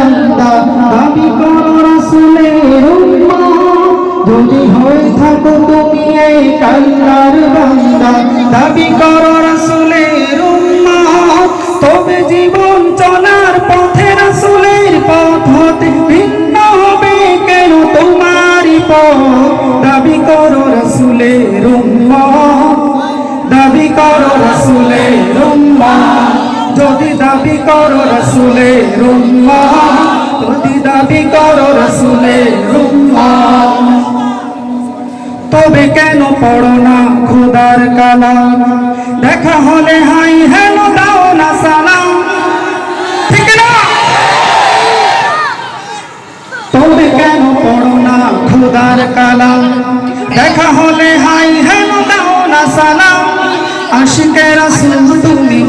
বান্দা দাবি করো রাসূলের উম্মত। যদি হয়ে থাকো তুমি এই কাল্লার বান্দা। দাবি করো তবে জীবন চলার পথে রাসূলের পথ হতে ভিন্ন হবে কেন তোমারই পথ? দাবি করো রাসূলের উম্মত। দাবি করো যদি দাবি করো রাসূলের উম্মত যদি দাবি করো রাসূলের উম্মত তবে কেন পড়ো না খোদার কালাম? দেখা হলে হাই হেলো দাও না সালাম। ঠিক না? তবে কেন পড়ো না খোদার কালাম? দেখা হলে হাই হেলো দাও না সালাম। আশিকের রাসূল তুমি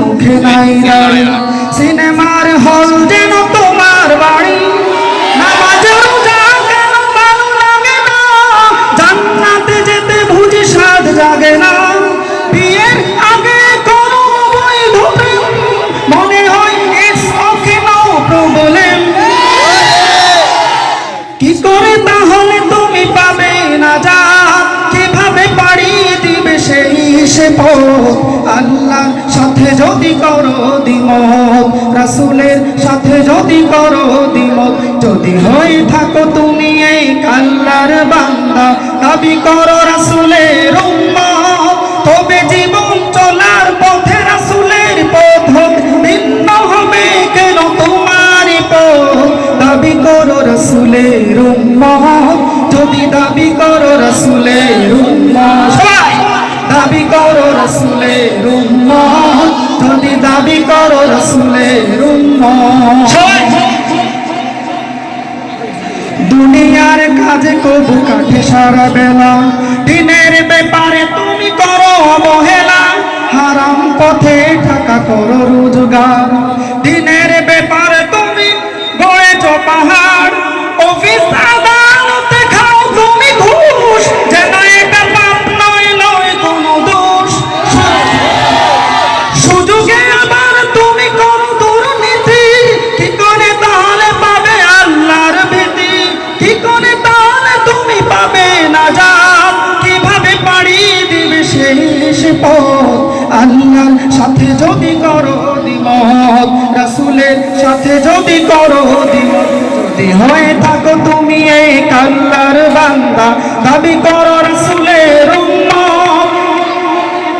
পথ আল্লাহর সাথে যদি করো দিমত রাসূলের সাথে যদি করো দিমত যদি হয়ে থাকো তুমি এই আল্লাহর বান্দা, দাবি করো রাসূলের তবে জীবন চলার পথে রাসূলের পথ ভিন্ন হবে কেন তোমারই পথ? দাবি করো রসুলের যদি দাবি করো রসুলের দাবি করো রসুলে রুম যদি দাবি করো রসুলে রুম দুনিয়ার কাজে কবু কাঠে সারা বেলা দিনের ব্যাপারে তুমি করো অবহেলা। হারাম পথে টাকা করো রোজগার। পথ আল্লাহর সাথে যদি করো দিমত রাসূলের সাথে যদি করো যদি হয়ে থাকো তুমি এই কাল্লার বান্দা, দাবি করো রাসূলের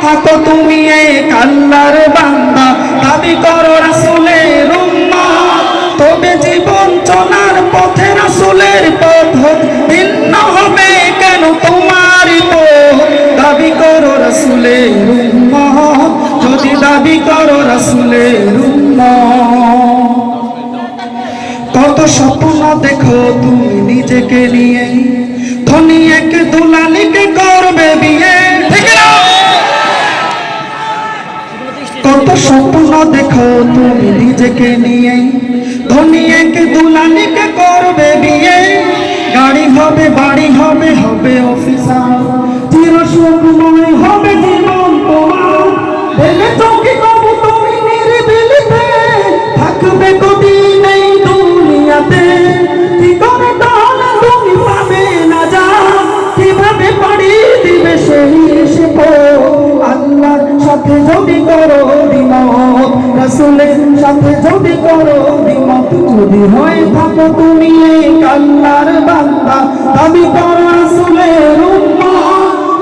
থাকো তুমি এক আল্লাহর বান্দা, দাবি করো রাসূলের তবে জীবন নিজেকে নিয়ে ধনী এক দুলালিকে করবে বিয়ে। কত স্বপ্ন দেখো তুমি নিজেকে নিয়ে ধনী এক দুলালিকে করবে বিয়ে। গাড়ি হবে বাড়ি হবে হবে অফিসার রাসূলের সাথে যদি করো দিমত যদি হয়ে থাকো তুমি এক আল্লাহর বান্দা। দাবি করো রাসূলের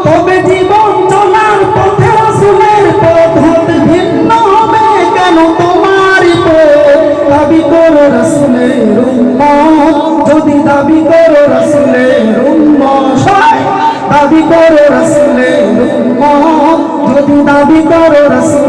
তবে জীবন চলার পথে রাসূলের পথ হতে ভিন্ন হবে কেন তোমারই পথ? দাবি করো রাসূলের উম্মত যদি দাবি করো রাসূলের উম্মত দাবি করো রাসূলের উম্মত যদি দাবি করো রাসূলের